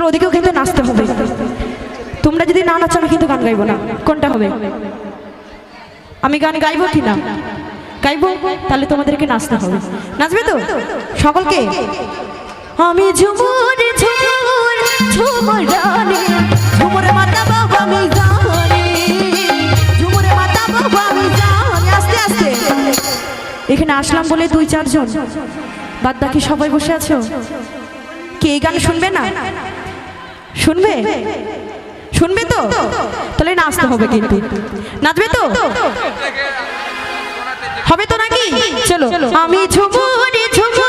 নাচের ওদিকেও কিন্তু নাচতে হবে। তোমরা যদি না নাচো, আমি কিন্তু গান গাইবো না। কোনটা হবে? আমি গান গাইবো কি না? গাইবো? তাহলে তোমাদেরকে নাচতে হবে। নাচবে তো? সকলকে? আমি ঝুমুর ঝুমুর ঝুমুর রানে ঝুমুর মাতা বাবা আমি জানি ঝুমুর মাতা বাবা আমি জানি আস্তে আস্তে। এখানে আসলাম বলে দুই, চারজন। বাদ বাকি সবাই বসে আছো? কে এই গান শুনবে না? শুনবে? শুনবে তো? তাহলে নাচতে হবে কিন্তু। নাচবে তো? হবে তো নাকি? চলো আমি ঝুমুরি ঝুমু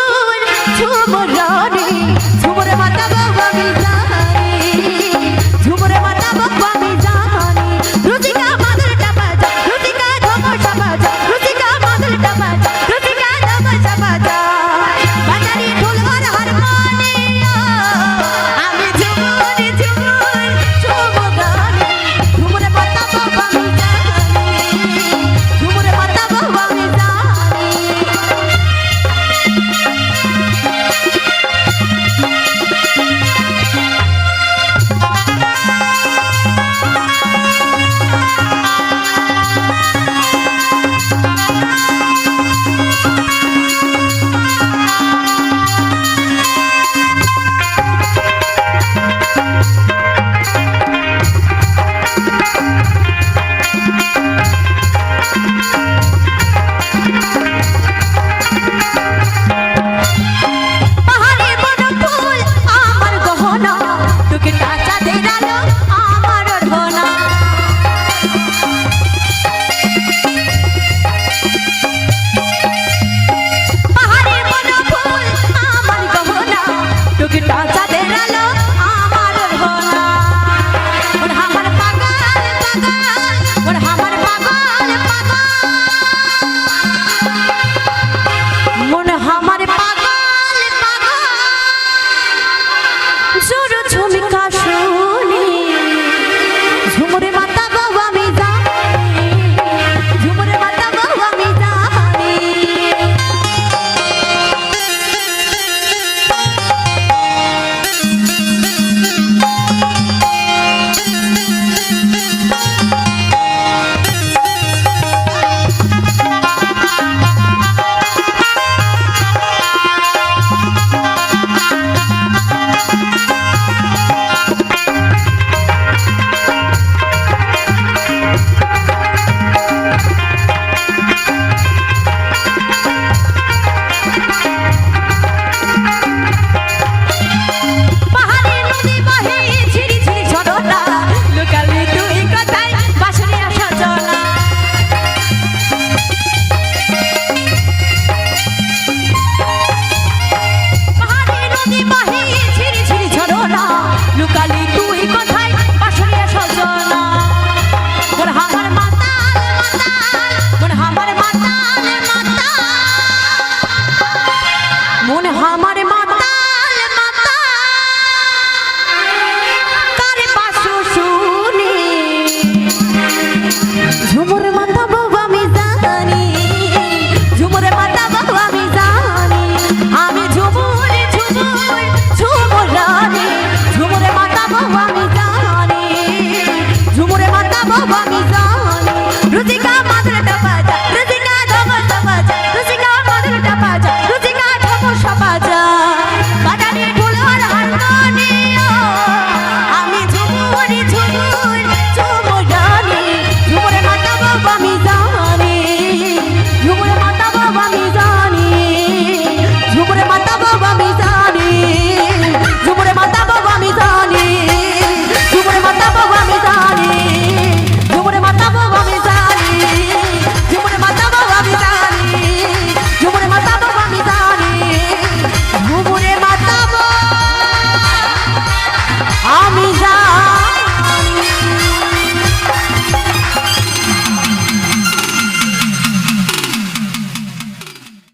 হামার মা